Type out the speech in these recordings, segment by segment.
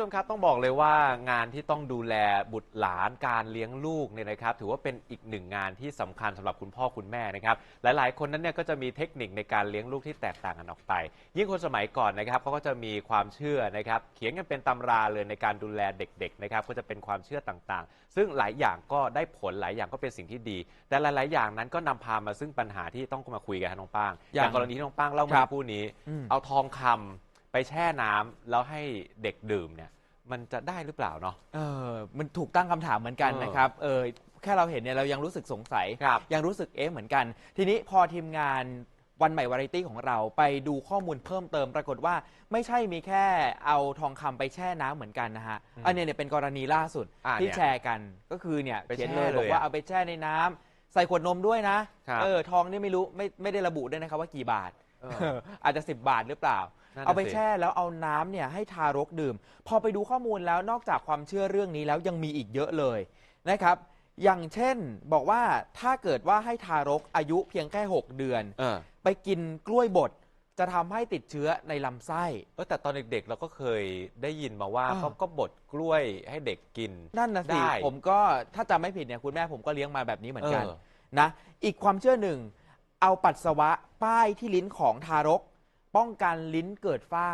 คุณผู้ชมครับต้องบอกเลยว่างานที่ต้องดูแลบุตรหลานการเลี้ยงลูกเนี่ยนะครับ ถือว่าเป็นอีกหนึ่งงานที่สำคัญสำหรับคุณพ่อคุณแม่นะครับ หลายๆ คนนั้นเนี่ยก็จะมีเทคนิคในการเลี้ยงลูกที่แตกต่างกันออกไป ยิ่งคนสมัยก่อนนะครับเขาก็จะมีความเชื่อนะครับเขียนกันเป็นตำราเลยในการดูแลเด็กๆนะครับก็จะเป็นความเชื่อต่างๆ ซึ่งหลายอย่างก็ได้ผลหลายอย่างก็เป็นสิ่งที่ดี แต่หลาย ๆ อย่างนั้นก็นำพามาซึ่งปัญหาที่ต้องมาคุยกันน้องป้างออย่างย่างกรณีที่น้องป้างเล่าคเมื่รัอบสักครู่นี้อืมเอาทองคำ ไปแช่น้ำแล้วให้เด็กดื่มเนี่ยมันจะได้หรือเปล่าเนาะ เออมันถูกตั้งคำถามเหมือนกันเออ นะครับเออแค่เราเห็นเนี่ยเรายังรู้สึกสงสัย ครับ ยังรู้สึกเอ๊ะเหมือนกัน ทีนี้พอทีมงานวันใหม่วาไรตี้ของเราไปดูข้อมูลเพิ่มเติมปรากฏว่าไม่ใช่มีแค่เอาทองคำไปแช่น้ำเหมือนกันนะฮะอืมอันเนี้ยเนี่ยเป็นกรณีล่าสุดอ่าที่เนี่ยแชร์กันก็คือเนี่ยไปเขียนแช่เลยเลยบอกว่าอะเอาไปแช่ในน้ำใส่ขวดนมด้วยนะครับ เออทองนี่ไม่รู้ไม่ไม่ได้ระบุด้วยนะครับว่ากี่บาท เออเอออาจจะ 10 บาทหรือเปล่า นั่นน่ะเอาไปสิ แช่แล้วเอาน้ำเนี่ยให้ทารกดื่ม พอไปดูข้อมูลแล้วนอกจากความเชื่อเรื่องนี้แล้วยังมีอีกเยอะเลยนะครับ อย่างเช่นบอกว่าถ้าเกิดว่าให้ทารกอายุเพียงแค่ 6 เดือน เออไปกินกล้วยบดจะทำให้ติดเชื้อในลำไส้ เออแต่ตอนเด็กๆเราก็เคยได้ยินมาว่าอ่าเขาก็บดกล้วยให้เด็กกิน นั่นนะสิ ได้ ผมก็ถ้าจำไม่ผิดเนี่ยคุณแม่ผมก็เลี้ยงมาแบบนี้เหมือนกันเออนะ อีกความเชื่อหนึ่ง เอาปัสสาวะป้ายที่ลิ้นของทารก ป้องกันลิ้นเกิดฝ้า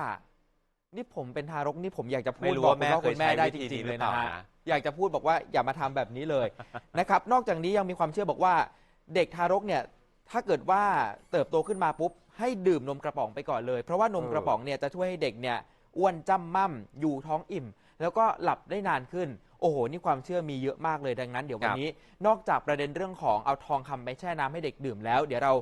นี่ผมเป็นทารกนี่ผมอยากจะพูไม่ดรู้บอกว่าแม่คุณพ่อคุณแม่เคยใช้ได้วิจธีริงนี้ๆเลยหรือนะเปล่าฮะนะอยากจะพูดบอกว่าอย่ามาทำแบบนี้เลยนะครับ นอกจากนี้ยังมีความเชื่อบอกว่า เด็กทารกเนี่ยถ้าเกิดว่าเติบโตขึ้นมาปุ๊บ ให้ดื่มนมกระป๋องไปก่อนเลย เพราะว่านมเออกระป๋องเนี่ยจะช่วยให้เด็กเนี่ยอ้วนจำม่ำอยู่ท้องอิ่ม แล้วก็หลับได้นานขึ้น โอ้โห นี่ความเชื่อมีเยอะมากเลยดังนั้นเดี๋ยววันนี้ นอกจากประเด็นเรื่องของเอาทองคำไปแช่น้ำให้เด็กดื่มแล้ว เดี๋ยวเรา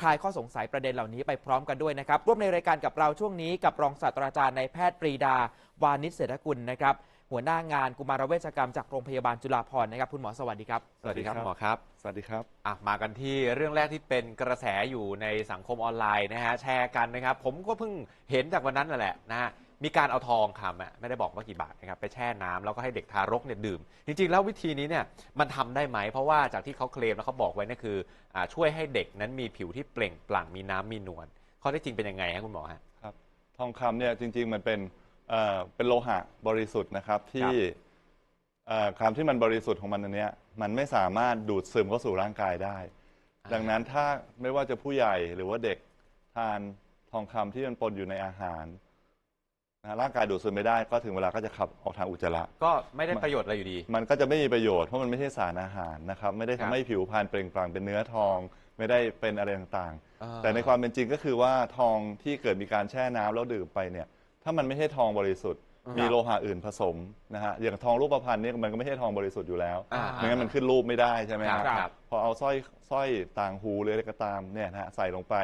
คลายข้อสงสัยประเด็นเหล่านี้ไปพร้อมกันด้วยนะครับ ร่วมในรายการกับเราช่วงนี้กับรองศาสตราจารย์นายแพทย์ปรีดาวานิชเศรษฐกุลนะครับ หัวหน้างานกุมารเวชกรรมจากโรงพยาบาลจุฬาภรณ์นะครับคุณหมอสวัสดีครับ สวัสดีครับสวัสดีครับหมอครับ สวัสดีครับอะมากันที่เรื่องแรกที่เป็นกระแสอยู่ในสังคมออนไลน์นะฮะแชร์กันนะครับ ผมก็เพิ่งเห็นจากวันนั้นนั่นแหละนะฮะ มีการเอาทองคำอะไม่ได้บอกว่ากี่บาทนะครับไปแช่น้ำแล้วก็ให้เด็กทารกเนี่ยดื่ม จริงๆ แล้ววิธีนี้เนี่ยมันทำได้ไหม เพราะว่าจากที่เขาเคลมแล้วเขาบอกไว้นั่นคืออาช่วยให้เด็กนั้นมีผิวที่เปล่งปลั่งมีน้ำมีนวลข้อเท็จจริงเป็นยังไงฮะคุณหมอฮะ ครับทองคำเนี่ยจริงๆมันเป็นเอ่อเป็นโลหะบริสุทธิ์นะครับที่เอ่อความที่มันบริสุทธิ์ของมันอันเนี้ยมันไม่สามารถดูดซึมเข้าสู่ร่างกายได้ อ่า ดังนั้นถ้าไม่ว่าจะผู้ใหญ่หรือว่าเด็กทานทองคำที่มันปนอยู่ในอาหาร นะร่างกายดูดซึมไม่ได้ก็ถึงเวลาก็จะขับออกทางอุจจาระ ก็ไม่ได้ประโยชน์อะไรอยู่ดี มันก็จะไม่มีประโยชน์เพราะมันไม่ใช่สารอาหารนะครับ ไม่ได้ครัทำบให้ผิวพรรณเปล่งปลั่งเป็นเนื้อทอง ไม่ได้เป็นอะไรต่างๆอ่าแต่ในความเป็นจริงก็คือว่าทองที่เกิดมีการแช่น้ำแล้วดื่มไปเนี่ย ถ้ามันไม่ใช่ทองบริสุทธิ์ครับมีโลหะอื่นผสมนะฮะอย่างทองรูปพรรณเนี่ยมันก็ไม่ใช่ทองบริสุทธิ์อยู่แล้วอ่าไม่งั้นมันขึ้นรูปไม่ได้ใช่ไหมครับฮะครับ พอเอาสร้อยสร้อยต่างหูหรืออะไรก็ตามเนี่ยนะฮะใส่ลงไป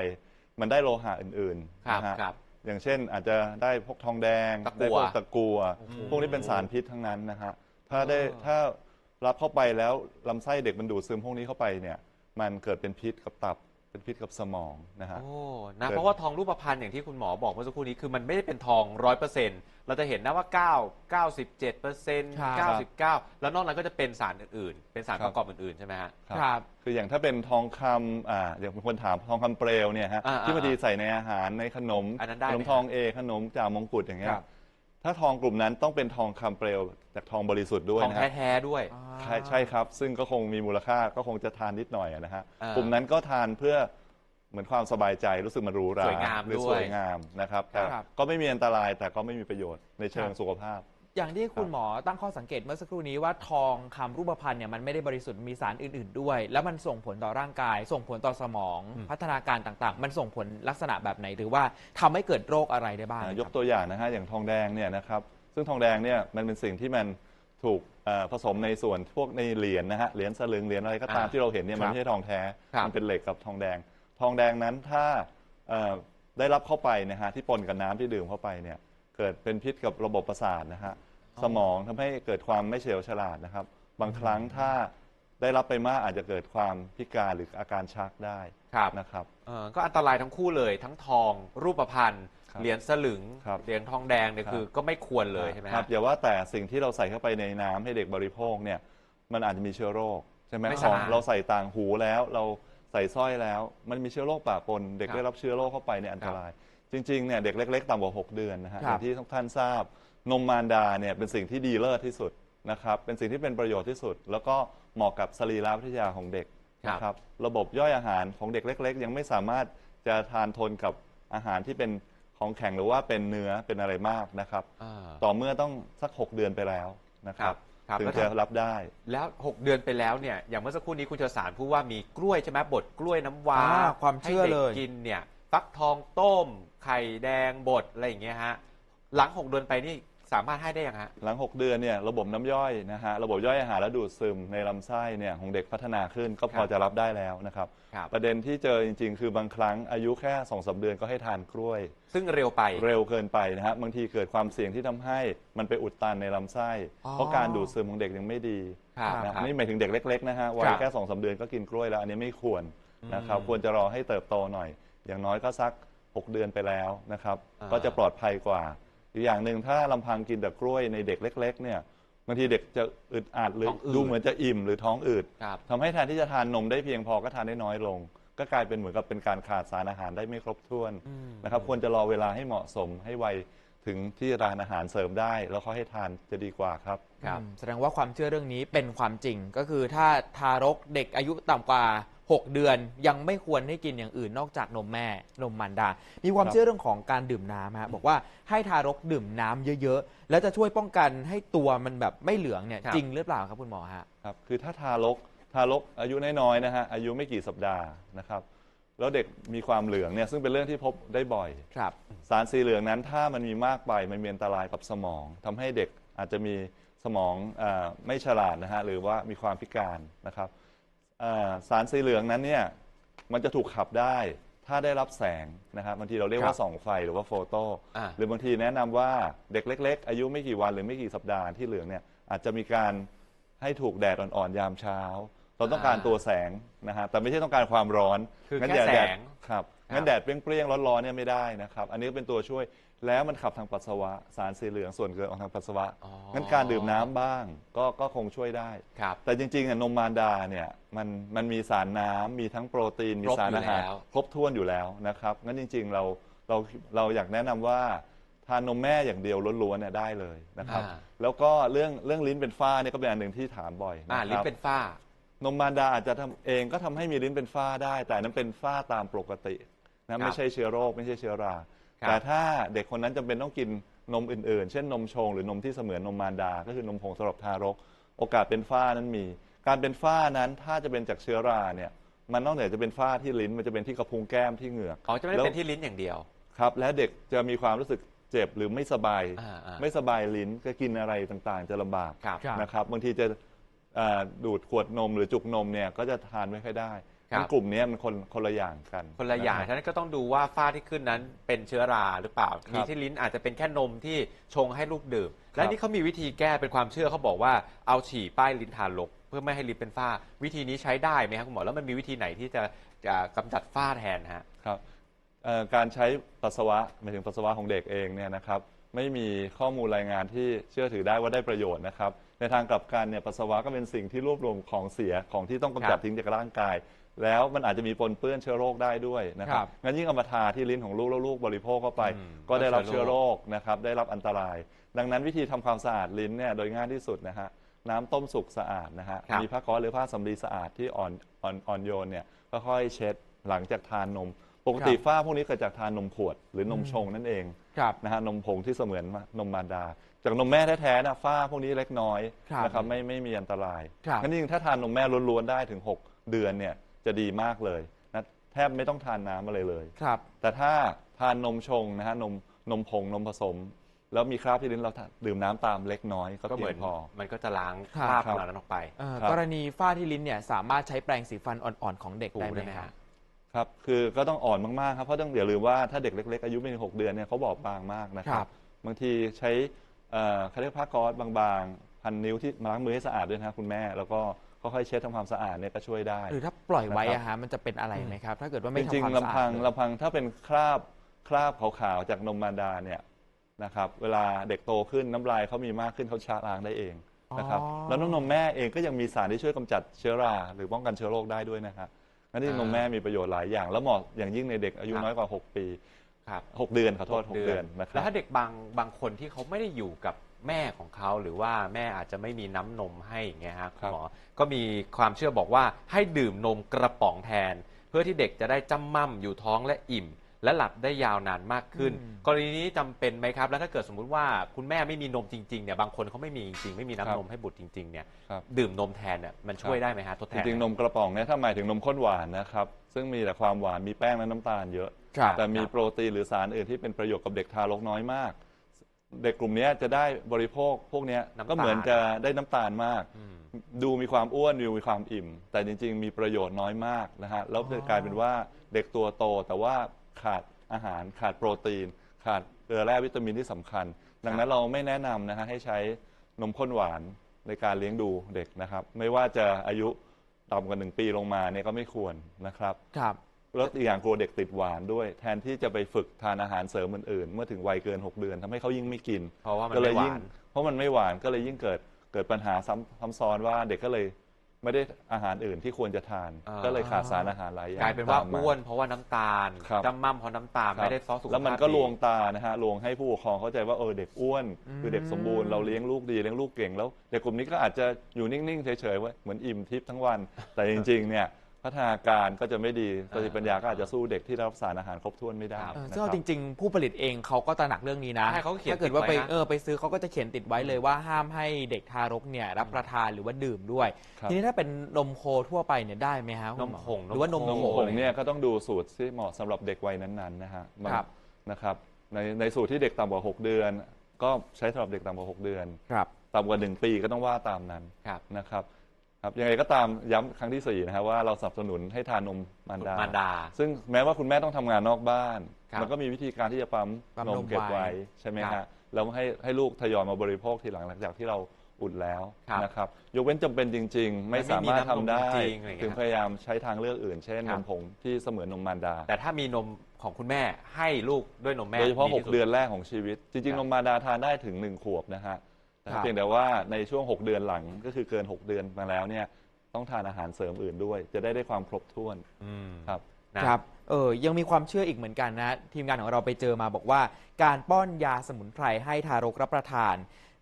มันได้โลหะอื่นครัๆบนะฮะ ครับ อย่างเช่นอาจจะได้พวกทองแดงตะกั่ว ได้พวกตะกัวโอ้โหพวกนี้เป็นสารพิษทั้งนั้นนะฮะถ้าได้อ๋อถ้ารับเข้าไปแล้วลำไส้เด็กมันดูดซึมพวกนี้เข้าไปเนี่ยมันเกิดเป็นพิษกับตับ เป็นพิษกับสมองนะฮะ โอ้ นะ เกิด เพราะว่าทองรูปพรรณอย่างที่คุณหมอบอกเมื่อสักครู่นี้คือมันไม่ได้เป็นทองร้อยเปอร์เซ็นต์เราจะเห็นนะว่า9 97เปอร์เซ็นต์ครับ99แล้วนอกนั้นก็จะเป็นสารอื่นๆ เป็นสารครัปบระกอบอื่นๆ ใช่ไหมฮะ ครับ คืออย่างถ้าเป็นทองคำอ่าอย่างบางคนถามทองคำเปลวเนี่ยฮะอ่าที่บางทีใส่ในอาหารในขนมอันนั้นได้ขไหมนมทองเอขนมจ่ามงกุฎอย่างเงี้คยรับ ถ้าทองกลุ่มนั้นต้องเป็นทองคำเปลวจากทองบริสุทธิ์ด้วยทองนะฮะแท้ๆด้วย ใช่ใช่ครับ ซึ่งก็คงมีมูลค่าก็คงจะทานนิดหน่อยนะฮะอ่ากลุ่มนั้นก็ทานเพื่อเหมือนความสบายใจรู้สึกมันหรูหราสวยงามหรือด้วยสวยงามนะครับแต่ครับก็ไม่มีอันตรายแต่ก็ไม่มีประโยชน์ในเชิคงรับ สุขภาพ อย่างที่คุณหมอตั้งข้อสังเกตเมื่อสักครู่นี้ว่าทองคำรูปพรรณเนี่ยมันไม่ได้บริสุทธิ์มีสารอื่น ๆ ด้วย แล้วมันส่งผลต่อร่างกาย ส่งผลต่อสมองอืมพัฒนาการต่างๆ มันส่งผลลักษณะแบบไหนหรือว่าทำให้เกิดโรคอะไรได้บ้างอ่าครับยกตัวอย่างนะฮะอย่างทองแดงเนี่ยนะครับซึ่งทองแดงเนี่ยมันเป็นสิ่งที่มันถูกเอ่อผสมในส่วนพวกในเหรียญนะฮะเหรียญสลึงเหรียญอะไรก็ตามอ่าที่เราเห็นเนี่ยมันครับไม่ใช่ทองแท้ครับมันเป็นเหล็กกับทองแดง ทองแดงนั้นถ้าเอ่อได้รับเข้าไปนะฮะที่ปนกับน้ำที่ดื่มเข้าไปเนี่ย เกิดเป็นพิษกับระบบประสาทนะฮะสมองทำให้เกิดความไม่เฉลียวฉลาดนะครับ บางครั้งถ้าได้รับไปมากอาจจะเกิดความพิการหรืออาการชักได้ครับนะครับ เออก็อันตรายทั้งคู่เลยทั้งทองรูปพรรณครับเหรียญสลึง ครับ เหรียญทองแดงเนี่ยครับคือก็ไม่ควรเลยใช่ไหมคฮะรับ อย่าว่าแต่สิ่งที่เราใส่เข้าไปในน้ำให้เด็กบริโภคเนี่ยมันอาจจะมีเชื้อโรคใช่ไหมไม่ขสะองอาดเราใส่ต่างหูแล้ว เราใส่สร้อยแล้ว มันมีเชื้อโรคปะปน เด็กครับได้รับเชื้อโรคเข้าไปเนี่ยอันตราย จริงๆเนี่ยเด็กเล็ก ๆ ต่ำกว่า 6 เดือนนะฮะคอรับ ย่างที่ทุกท่านทราบนมมารดาเนี่ยเป็นสิ่งที่ดีเลิศที่สุดนะครับเป็นสิ่งที่เป็นประโยชน์ที่สุด แล้วก็เหมาะกับสรีรวิทยาของเด็กครับนะครับระบบย่อยอาหารของเด็กเล็ก ๆ ยังไม่สามารถจะทานทนกับอาหารที่เป็นของแข็งหรือว่าเป็นเนื้อเป็นอะไรมากนะครับอ่าต่อเมื่อต้องสัก 6 เดือนไปแล้วนะครับครับถึงแล้วจะถ้ารับได้ แล้ว 6 เดือนไปแล้วเนี่ยอย่างเมื่อสักครู่นี้คุณเชษสารพูดว่ามีกล้วยใช่ไหมบดกล้วยน้ำว้าอ่าความเชื่อให้ด็กเลย กินเนี่ยฟักทองต้ม ไข่แดงบดอะไรอย่างเงี้ยฮะหลัง 6 เดือนไปนี่สามารถให้ได้ยังฮะ หลัง 6 เดือนเนี่ยระบบน้ำย่อยนะฮะระบบย่อยอาหารและดูดซึมในลำไส้เนี่ยของเด็กพัฒนาขึ้นก็พอครับจะรับได้แล้วนะครับ ครับ ประเด็นที่เจอจริง ๆ คือบางครั้งอายุแค่2อสเดือนก็ให้ทานกล้วย ซึ่งเร็วไป เร็วเกินไปนะฮะบางทีเกิดความเสี่ยงที่ทำให้มันไปอุดตันในลำไส้ อ๋อเพราะการดูดซึมของเด็กยังไม่ดีครับนะอันนี่หมายถึงเด็กเล็กๆนะฮะวัคยรับแค่สองสาเดือนก็กินกล้วยแล้วอันนี้ไม่ควรนะครับอืมควรจะรอให้เติบโตหน่อย อย่างน้อยก็สัก 6 เดือนไปแล้วนะครับ อ่า ก็จะปลอดภัยกว่า อีกอย่างหนึ่งถ้าลำพังกินแต่กล้วยในเด็กเล็ก ๆ เนี่ยบางทีเด็กจะอึดอัดหรือดูเหมือนจะอิ่มหรือท้องอืดครับ ทำให้แทนที่จะทานนมได้เพียงพอก็ทานได้น้อยลง ก็กลายเป็นเหมือนกับเป็นการขาดสารอาหารได้ไม่ครบถ้วนอืม นะครับ ควรจะรอเวลาให้เหมาะสมให้ไวถึงที่ร้านอาหารเสริมได้ แล้วเขาให้ทานจะดีกว่าครับ ครับ อืมแสดงว่าความเชื่อเรื่องนี้เป็นความจริงก็คือถ้าทารกเด็กอายุต่ำกว่า 6 เดือนยังไม่ควรให้กินอย่างอื่นนอกจากนมแม่นมมารดา มีความครับ เชื่อเรื่องของการดื่มน้ำฮะบอกว่าให้ทารกดื่มน้ำเยอะๆ แล้วจะช่วยป้องกันให้ตัวมันแบบไม่เหลืองเนี่ยครับ จริงหรือเปล่าครับคุณหมอฮะ ครับคือถ้าทารกทารกอายุน้อยๆนะฮะอายุไม่กี่สัปดาห์นะครับ แล้วเด็กมีความเหลืองเนี่ยซึ่งเป็นเรื่องที่พบได้บ่อย ครับ สารสีเหลืองนั้นถ้ามันมีมากไปมันมีอันตรายกับสมองทำให้เด็กอาจจะมีสมองอาไม่ฉลาดนะฮะหรือว่ามีความพิการนะครับอ่า สารสีเหลืองนั้นเนี่ยมันจะถูกขับได้ ถ้าได้รับแสงนะครับบางทีเราเรียกครัว่าบส่องไฟหรือว่าโฟโต้อ่า หรือบางทีแนะนำว่าเด็กเล็ก ๆ อายุไม่กี่วันหรือไม่กี่สัปดาห์ที่เหลืองเนี่ยอาจจะมีการให้ถูกแดดอ่อนๆยามเช้า เราต้องการอ่าตัวแสงนะฮะแต่ไม่ใช่ต้องการความร้อนคืองั้นแค่อย่าดดแสงครับครับงั้นแดดเปรี้ยงๆร้อนๆเนี่ยไม่ได้นะครับ อันนี้ก็เป็นตัวช่วย แล้วมันขับทางปัสสาวะสารสีเหลืองส่วนเกินออกทางปัสสาวะอ๋อ งั้นการดื่มน้ำบ้างก็ก็คงช่วยได้ ครับ แต่จริงๆอะนมมารดาเนี่ยมันมันมีสารน้ำมีทั้งโปรตีนมีครบสารอยู่อาหารแล้ว ครบถ้วนอยู่แล้วนะครับงั้นจริง ๆ เราเราเราอยากแนะนำว่าทานนมแม่อย่างเดียวล้วนๆเนี่ยได้เลยนะครับ อ่า แล้วก็เรื่องเรื่องลิ้นเป็นฝ้าเนี่ยก็เป็นอันหนึ่งที่ถามบ่อยอ่านะคลิ้นรับ เป็นฝ้า นมมารดาอาจจะทำเองก็ทำให้มีลิ้นเป็นฝ้าได้ แต่นั้นเป็นฝ้าตามปกตินะไม่ใช่เชื้อโรคไม่ใช่เชื้อรา ครับ แต่ถ้าเด็กคนนั้นจำเป็นต้องกินนมอื่น ๆ เช่นนมชงหรือนมที่เสมือนนมมารดา ก็คือนมผงสำหรับทารก โอกาสเป็นฝ้านั้นมี การเป็นฝ้านั้นถ้าจะเป็นจากเชื้อราเนี่ยมันนอกเหนือจะเป็นฝ้าที่ลิ้นมันจะเป็นที่กระพุ้งแก้มที่เหงือก อ๋อจะไม่ได้แล้วเป็นที่ลิ้นอย่างเดียว ครับและเด็กจะมีความรู้สึกเจ็บหรือไม่สบาย อ่าอ่าไม่สบายลิ้นก็กินอะไรต่างๆ จะลำบากครับ ครับ นะครับบางทีจะอ่าดูดขวดนมหรือจุกนมเนี่ยก็จะทานไม่ค่อยได้ ครับงั้นกลุ่มเนี้ยมันคนคนละอย่างกันคนละอย่างรับฉะนั้นก็ต้องดูว่าฝ้าที่ขึ้นนั้นเป็นเชื้อราหรือเปล่าครับมีที่ลิ้นอาจจะเป็นแค่นมที่ชงให้ลูกดื่ม และครับนี่เขามีวิธีแก้เป็นความเชื่อเขาบอกว่าเอาฉี่ป้ายลิ้นทารกเพื่อไม่ให้ลิ้นเป็นฝ้า วิธีนี้ใช้ได้ไหมครับคุณหมอแล้วมันมีวิธีไหนที่จะจะกำจัดฝ้าแทนฮะ ครับเอ่อการใช้ปัสสาวะหมายถึงปัสสาวะของเด็กเองเนี่ยนะครับไม่มีข้อมูลรายงานที่เชื่อถือได้ว่าได้ประโยชน์นะครับในทางกลับกันเนี่ยปัสสาวะก็เป็นสิ่งที่รวบรวมของเสียของที่ต้องกำจัดครับทิ้งจากร่างกาย แล้วมันอาจจะมีปนเปื้อนเชื้อโรคได้ด้วยนะคครัรับบงั้นยิ่งเอามาทาที่ลิ้นของลูกแล้วลูกบริโภคเข้าไป อืมก็ได้รับก็เชื้เชื้ออโรโรคคนะครับได้รับอันตราย ดังนั้นวิธีทำความสะอาดลิ้นเนี่ยโดยง่ายที่สุดนะฮะน้ำต้มสุกสะอาดนะฮะครับ มีผ้าก๊อซหรือผ้าสำลีสะอาดที่อ่อนอ่อนอ่อนโยนเนี่ยค่อยๆเช็ดหลังจากทานนม ปกติครับ ฝ้าพวกนี้เกิดจากทานนมขวดหรือนมชงนั่นเอง ครับ นะฮะนมผงที่เสมือนนมมารดา จากนมแม่แท้ๆนะฝ้าพวกนี้เล็กน้อยครับนะครับไม่ไม่มีอันตรายครับงั้นจริงๆถ้าทานนมแม่ล้วนๆได้ถึง 6 เดือนเนี่ย จะดีมากเลยนะแทบไม่ต้องทานน้ำอะไรเลย ครับ แต่ถ้าทานนมชงนะฮะนมนมผงนมผสม แล้วมีคราบที่ลิ้นเราดื่มน้ำตามเล็กน้อยก็ก็เหเพีมืยอนงพอ มันก็จะล้างครับคราบครับ เหล่านั้นออกไป เอ่อครับ กรณีฝ้าที่ลิ้นเนี่ยสามารถใช้แปรงสีฟันอ่อนๆของเด็กถูได้ไหมได้ไหมครัฮะบครับ คือก็ต้องอ่อนมาก ๆ ครับ เพราะต้องอย่าลืมว่าถ้าเด็กเล็ก ๆ อายุไม่ถึง6เดือนเนี่ยเขาบอบบางมากนะคครัรับ บ บางทีใช้เอ่อเขาเรียกผ้าก๊อซบางๆ พันนิ้วที่ล้างมือให้สะอาดด้วยนะครับคุณแม่ แล้วก็ ค่อยๆเช็ดทำความสะอาดเนี่ยก็ช่วยได้ หรือถ้าปล่อยไว้นะครับอะฮะมันจะเป็นอะไรไหมครับ ถ้าเกิดว่าไม่จทำริงความๆสะอาดลำพังเลยลำพังถ้าเป็นคราบคราบขาวๆจากนมมารดาเนี่ยนะครับเวลาเด็กโตขึ้นน้ำลายเขามีมากขึ้นเขาชะล้างได้เองนะครับอ๋อแล้วนมแม่เองก็ยังมีสารที่ช่วยกำจัดเชื้อรา หรือป้องกันเชื้อโรคได้ด้วยนะครับงั้นที่อ่านมแม่มีประโยชน์หลายอย่าง แล้วเหมาะอย่างยิ่งในเด็กอายุครับน้อยกว่า 6 ปี ครับหกเดือนขอโทษหกเดือนนะคแล้รัวบถ้าเด็กบางบางคนที่เขาไม่ได้อยู่กับแม่ของเขา หรือว่าแม่อาจจะไม่มีน้ำนมให้อย่างเงี้ยครับครับหมอก็มีความเชื่อบอกว่าให้ดื่มนมกระป๋องแทน เพื่อที่เด็กจะได้จ้ำม่ำอยู่ท้องและอิ่ม และหลับได้ยาวนานมากขึ้น อืม กรณีนี้จำเป็นไหมครับ แล้วถ้าเกิดสมมุติว่าคุณแม่ไม่มีนมจริงๆเนี่ยบางคนเขาไม่มีจริงๆไม่มีน้ำนมให้บุตรจริงๆเนี่ยครับ ดื่มนมแทนเนี่ยมันช่วยได้ไหมฮะทดแทจนริงๆนมกระป๋องเนี่ยถ้าหมายถึงนมข้นหวานนะครับ ซึ่งมีแต่ความหวานมีแป้งและน้ำตาลเยอะ ครับแต่มีโปรตีนหรือสารอื่นที่เป็นประโยชน์กับเด็กทารกน้อยมาก เด็กกลุ่มเนี้ยจะได้บริโภคพวกเนี้ยน้ำตาล ก็เหมือนจะได้น้ำตาลมาก อืม ดูมีความอ้วนดูมีความอิ่ม แต่จริง ๆ มีประโยชน์น้อยมากนะฮะแล้วจะกลายเป็นว่าเด็กตัวโตแต่ว่าขาดอาหารขาดโปรตีน ขาดเกลือแร่วิตามินที่สำคัญ ดังนั้นเราไม่แนะนำนะฮะให้ใช้นมข้นหวานในการเลี้ยงดูเด็กนะครับ ไม่ว่าจะอายุต่ำกว่าหนึ่งปีลงมาเนี่ยก็ไม่ควรนะครับ ครับ แล้วอีกอย่างกลัวเด็กติดหวานด้วย แทนที่จะไปฝึกทานอาหารเสริมอื่นๆ เมื่อถึงวัยเกิน 6 เดือนทำให้เขายิ่งไม่กินเพราะว่ามันก็เลไม่ยหยิ่งวานเพราะมันไม่หวานก็เลยยิ่งเกิดเกิดปัญหาซ้ำซ้ำซ้อนว่าเด็กก็เลยไม่ได้อาหารอื่นที่ควรจะทาน อ่า ก็เลยขาดสารอาหารหลายอย่างกลายเป็นว่าตมม อ้วนเพราะว่าน้ำตาลครับ จำม่ำเพราะน้ำตาลครับไม่ได้ซอสสุขภาพ แล้วมันก็ดีลวงตานะฮะลวงให้ผู้ปกครองเข้าใจว่าเออเด็กอ้วนอืมคือเด็กสมบูรณ์เราเลี้ยงลูกดีเลี้ยงลูกเก่งแล้วเด็กกลุ่มนี้ก็อาจจะอยู่นิ่งๆเฉยๆว่าเหมือนอิ่มทิพย์ทั้งวัน แต่จริงๆเนี่ย พัฒนาการก็จะไม่ดีสติปัญญาก็อาจจะสู้เด็กที่ได้รับสารอาหารครบถ้วนไม่ได้ครับเออนะซึ่งเอาครับจริง ๆ ผู้ผลิตเองเขาก็ตระหนักเรื่องนี้นะใช่เขาก็เขียนถ้าเกิดว่าไปติดไว้นะ เออไปซื้อเขาก็จะเขียนติดไว้เลยว่าห้ามให้เด็กทารกเนี่ยรับประทานหรือว่าดื่มด้วยครับทีนี้ถ้าเป็นนมโคทั่วไปเนี่ยได้ไหมฮะคุณนมหอผงหรือว่านมนมโคผงเนี่ยก็ต้องดูสูตรที่เหมาะสำหรับเด็กวัยนั้นๆนะฮะมันครับ นะครับในในสูตรที่เด็กต่ำกว่า 6 เดือน ก็ใช้สำหรับเด็กต่ำกว่า 6 เดือน ครับ ต่ำกว่า 1 ปีก็ต้องว่าตามนั้นครับ นะครับ ครับยังไงก็ตามย้ำครั้งที่ 4 นะฮะว่าเราสนับสนุนให้ทานนมมารดา มารดา ซึ่งแม้ว่าคุณแม่ต้องทำงานนอกบ้าน ครับมันก็มีวิธีการที่จะปั๊มปั๊มนนมมเก็บไว้ไว้ใช่ไหมครัฮะบแล้วให้ให้ลูกทยอยมาบริโภคทีหลังหลังจากที่เราอุ่นแล้วครับนะครับยกเว้นจำเป็นจริง ๆ ไม่ไม่มีสามารถทำได้น้ำนมจริงๆอะไรอย่างเงี้ยถึงพยายามใช้ทางเลือกอื่น เช่นคนรับ มผงที่เสมือนนมมารดา แต่ถ้ามีนมของคุณแม่ให้ลูกด้วยนมแม่โดยเฉพาะ ที่สุ6เดือนแรกของชีวิต จริง ครับๆนมมารดาทานได้ถึง 1 ขวบนะฮะ แต่ครับเพียงแต่ว่าในช่วง 6 เดือนหลังก็คือเกิน 6 เดือนมาแล้วเนี่ยต้องทานอาหารเสริมอื่นด้วย จะได้ได้ความครบถ้วนอืมครับ นะ ครับ เออ ยังมีความเชื่ออีกเหมือนกันนะ ทีมงานของเราไปเจอมาบอกว่า การป้อนยาสมุนไพรให้ทารกรับประทาน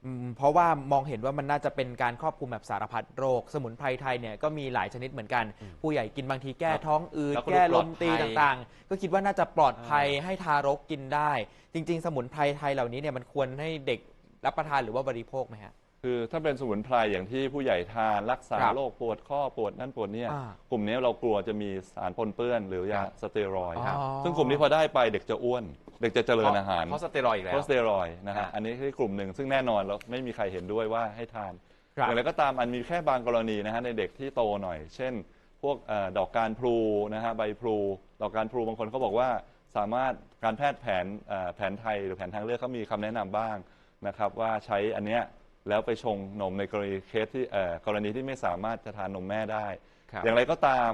อืมเพราะว่ามองเห็นว่ามันน่าจะเป็นการครอบคลุมแบบสารพัดโรค สมุนไพรไทยเนี่ยก็มีหลายชนิดเหมือนกันอืมผู้ใหญ่กินบางทีแก้ท้องอืดแล้วก็ดูแก้ลมปลอดภัยตีต่างๆ ก็คิดว่าน่าจะปลอดภัยอ่าให้ทารกกินได้ จริง ๆ สมุนไพรไทยเหล่านี้เนี่ยมันควรให้เด็ก รับประทานหรือว่าบริโภคไหมฮะ คือถ้าเป็นสมุนไพรอย่างที่ผู้ใหญ่ทานรักษาครับโรคปวดข้อปวดนั่นปวดเนี่ยอ่ากลุ่มนี้เรากลัวจะมีสารปนเปื้อนหรือยาครับสเตียรอยด์อ๋อ ซึ่งกลุ่มนี้พอได้ไปเด็กจะอ้วน เด็กจะเจริญอาหาร เพราะสเตียรอยด์อีกแล้วเพราะสเตียรอยด์นะฮะ อ่าอันนี้คือกลุ่มหนึ่งซึ่งแน่นอนเราไม่มีใครเห็นด้วยว่าให้ทานครับอย่างไรก็ตามอันมีแค่บางกรณีนะฮะในเด็กที่โตหน่อย เช่น พวกเอ่อดอกการพลูนะฮะใบพลูดอกการพลูบางคนเขาบอกว่าสามารถการแพทย์แผนเอ่อแผนไทยหรือแผนทางเลือกเขามีคำแนะนำบ้าง นะครับว่าใช้อันเนี้ยแล้วไปชงนมในกรณีเคสที่เอ่อกรณีที่ไม่สามารถจะทานนมแม่ได้ ครับอย่างไรก็ตาม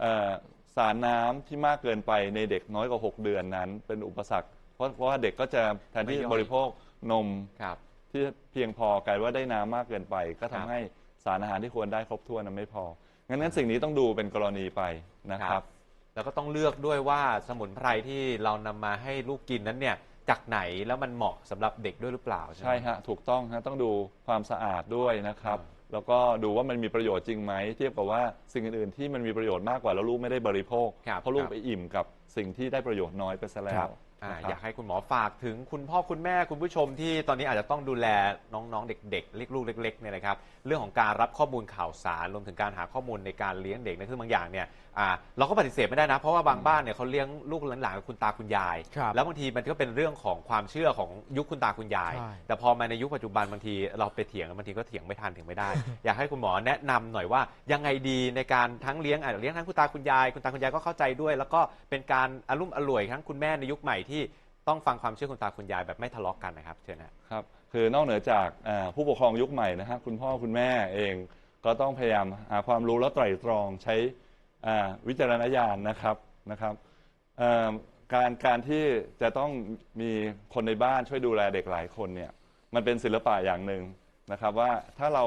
เอ่อสารน้ำที่มากเกินไปในเด็กน้อยกว่า 6 เดือนนั้น เป็นอุปสรรค เพราะเพราะว่าเด็กก็จะแทนที่ไม่ย่อย บริโภคนมครับ ที่เพียงพอกลายว่าได้น้ำมากเกินไป ก็ครัทำบให้สารอาหารที่ควรได้ครบถ้วนนั้นไม่พองั้นงั้นสิ่งนี้ต้องดูเป็นกรณีไปนะครับแล้วก็ต้องเลือกด้วยว่าสมุนไพรที่เรานำมาให้ลูกกินนั้นเนี่ย จากไหนแล้วมันเหมาะสำหรับเด็กด้วยหรือเปล่าใช่ไหม ใช่ฮะถูกต้องฮะต้องดูความสะอาดด้วยนะครับแล้วก็ดูว่ามันมีประโยชน์จริงไหมเทียบกับว่าสิ่งอื่นๆที่มันมีประโยชน์มากกว่าแล้วลูกไม่ได้บริโภค ครับเพราะลูกครับ ไปอิ่มกับสิ่งที่ได้ประโยชน์น้อยไปซะแล้ครัวบอ่านะครับ อยากให้คุณหมอฝากถึงคุณพ่อคุณแม่คุณผู้ชมที่ตอนนี้อาจจะต้องดูแลน้องๆเด็กๆเล็กลูกเล็กๆเนี่ยนะครับเรื่องของการรับข้อมูลข่าวสารรวมถึงการหาข้อมูลในการเลี้ยงเด็กนะคือบางอย่างเนี่ยอ่าเราก็ปฏิเสธไม่ได้นะ เพราะว่าบางบ้านเนี่ยเขาเลี้ยงลูกหลานๆกับคุณตาคุณยาย ครับแล้วบางทีมันก็เป็นเรื่องของความเชื่อของยุคคุณตาคุณยาย ใช่ แต่พอมาในยุคปัจจุบันบางทีเราไปเถียงบางทีก็เถียงไม่ทันเถียงไม่ได้ อยากให้คุณหมอแนะนำหน่อยว่ายังไงดีในการทั้งเลี้ยงอะเลี้ยงทั้งคุณตาคุณยาย คุณตาคุณยายก็เข้าใจด้วย แล้วก็เป็นการอารมณ์อร่วยทั้งคุณแม่ในยุคใหม่ที่ต้องฟังความเชื่อคุณตาคุณยายแบบไม่ทะเลาะกันนะครับเชิญนะ ครับคือนอกเหนือจากอ่าผู้ปกครองยุคใหม่นะฮะคุณพ่อคุณแม่เองก็ต้องพยายามหาความรู้แล้วไตร่ตรองใช้อ่า วิจารณญาณนะครับนะครับการการที่จะต้องมีคนในบ้านช่วยดูแลเด็กหลายคนเนี่ยมันเป็นศิลปะอย่างหนึ่งนะครับว่าถ้าเรา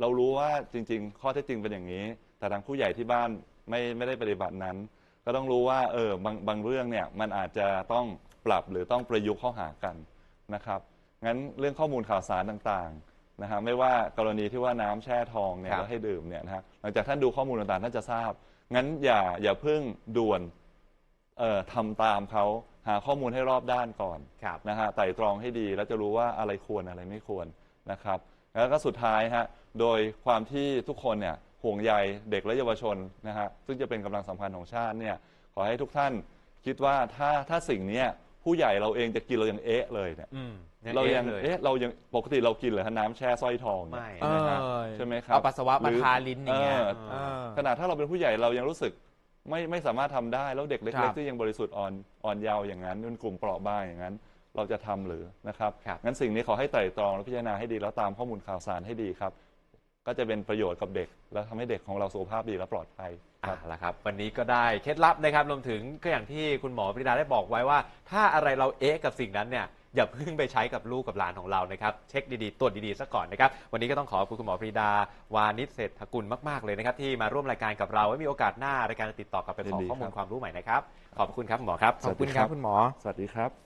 เรารู้ว่าจริง ๆ ข้อเท็จจริงเป็นอย่างนี้ แต่ทางผู้ใหญ่ที่บ้านไม่ไม่ได้ปฏิบัตินั้น ก็ต้องรู้ว่าเออบางบางเรื่องเนี่ยมันอาจจะต้องปรับหรือต้องประยุกต์เข้าหากันนะครับงั้นเรื่องข้อมูลข่าวสารต่างๆนะฮะไม่ว่ากรณีที่ว่าน้ำแช่ทองเนี่ยครับแล้วให้ดื่มเนี่ยนะฮะหลังจากท่านดูข้อมูลต่างๆท่านจะทราบ งั้นอย่าอย่าเพิ่งด่วนเอ่อทำตามเขาหาข้อมูลให้รอบด้านก่อนครับนะฮะไต่ตรองให้ดีแล้วจะรู้ว่าอะไรควรอะไรไม่ควรนะครับ แล้วก็สุดท้ายฮะโดยความที่ทุกคนเนี่ยห่วงใยเด็กและเยาวชนนะฮะซึ่งจะเป็นกำลังสำคัญของชาติเนี่ยขอให้ทุกท่านคิดว่าถ้าถ้าสิ่งเนี้ยผู้ใหญ่เราเองจะกินเรายังเอ๊ะเลยเนี่ย อืม เรายังเลยเอ๊ะเรายังปกติเรากินเหรอฮะน้ำแช่สร้อยทองเนี่ยไม่เอใช่ไหมอฮะใช่ไหมครับเอาปัสสาวะมาหรือทาลิ้นอย่างเงี้ยเออเออ ขนาดถ้าเราเป็นผู้ใหญ่เรายังรู้สึกไม่ไม่สามารถทำได้ แล้วเด็กคเล็รักบๆที่ยังบริสุทธิ์อ่อนอ่อนเยาว์อย่างนั้นเป็นกลุ่มเปราะบางอย่างนั้น เราจะทำหรือนะครับครับ งั้นสิ่งนี้ขอให้ไตร่ตรองและพิจารณาให้ดีแล้วตามข้อมูลข่าวสารให้ดีครับ ก็จะเป็นประโยชน์กับเด็ก และทำให้เด็กของเราสุขภาพดีและปลอดภัยคอะรับ ละครับ วันนี้ก็ได้เคล็ดลับนะครับรวมถึงก็อย่างที่คุณหมอปริดาได้บอกไว้ว่า ถ้าอะไรเราเอ๊ะกับสิ่งนั้นเนี่ย อย่าเพิ่งไปใช้กับลูกกับหลานของเรานะครับ เช็คดีๆตรวจดีๆซะก่อนนะครับ วันนี้ก็ต้องขอบคุณคุณหมอปรีดาวานิชเศรษฐกุลมากๆเลยนะครับ ที่มาร่วมรายการกับเราไว้มีโอกาสหน้ารายการจะติดต่อกลับไปขอยินดีข้อมูลครับความรู้ใหม่นะครับขอบคุณครับคุณหมอครับ ขอบคุณครับคุณหมอ สวัสดีครับ